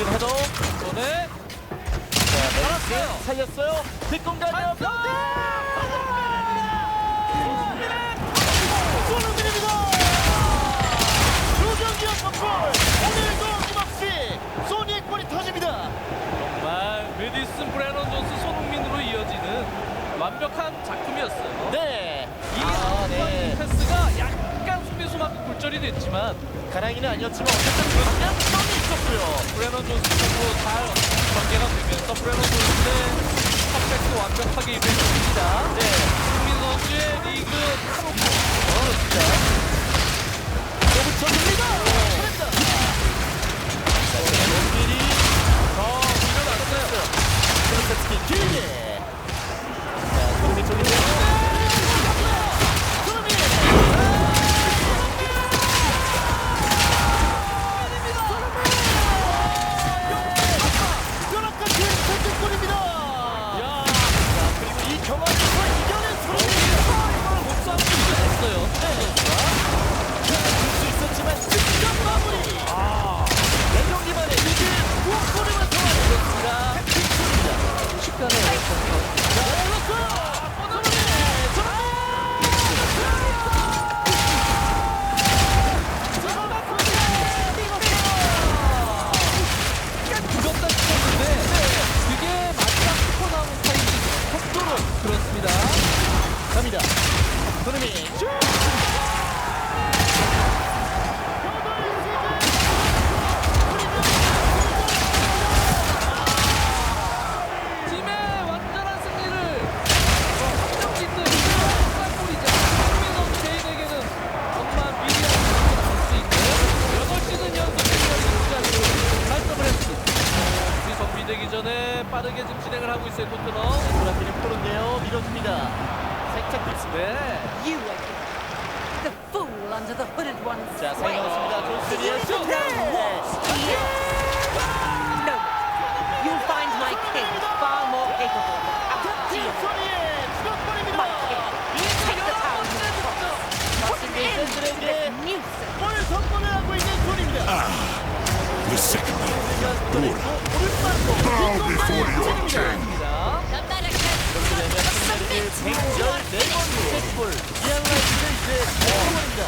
돌진 헤더 손에 살았어요. 살렸어요. 뒷공간 옆에 아! 정말 메디슨 브레넌 존스 손흥민으로 이어지는 완벽한 작품이었어요. 네. 이 아, 네. 패스가 약간 수비수만큼 굴절이 됐지만 가랑이는 아니었지만 어쨌든 그냥 있었고요. 브레넌 존스 쪽으로 잘 전개가 되면서 브레넌 존스의 컵백도 완벽하게 이루어집니다. 네. 손흥민 선수의 리그 카노 그렇습니다. 갑니다. 손흥민. 팀의 완전한 승리를 확정 짓는 그런 골이죠. 손흥민 선수 개인에게는 정말 위대한 승리를 볼수 있는 8시즌 연속 챔피언스 달성을 했습니다. 우리 정비되기 전에 빠르게 지금 진행을 하고 있어요, 토트넘. 돌아피는 프로인데요. 밀어줍니다. 살짝 딥습니다. 네. You are the fool under the hooded one's 자, sway. 사이 나왔습니다. 존슨이의 슛. No, you'll find my king far more capable of power. 팀소리의 추격골입니다. My king, take the power you have. Put an end to this nuisance. 골 선포를 하고 있는 손입니다. The second 오른발로 bow before your king. 팀메르의 114번째 골. 이안라이트는 이제 100골입니다.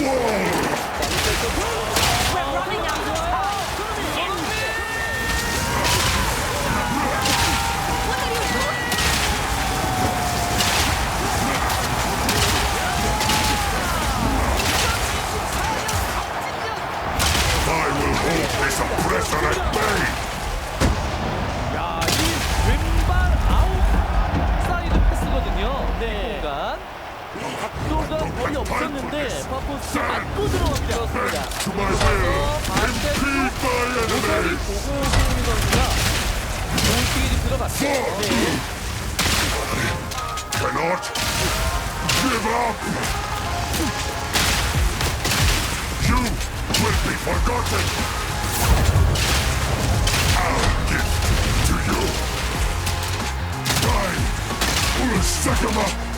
Not fall. We're running out of time. What are you doing? I will hold this oppressor at bay. 각도가 거의 없었는데 파포스 맞고 들어갑니다. my enemy. 보고 손흥민 선수가 좋은 up. You will be forgotten. I'll give to you. Time will set him up.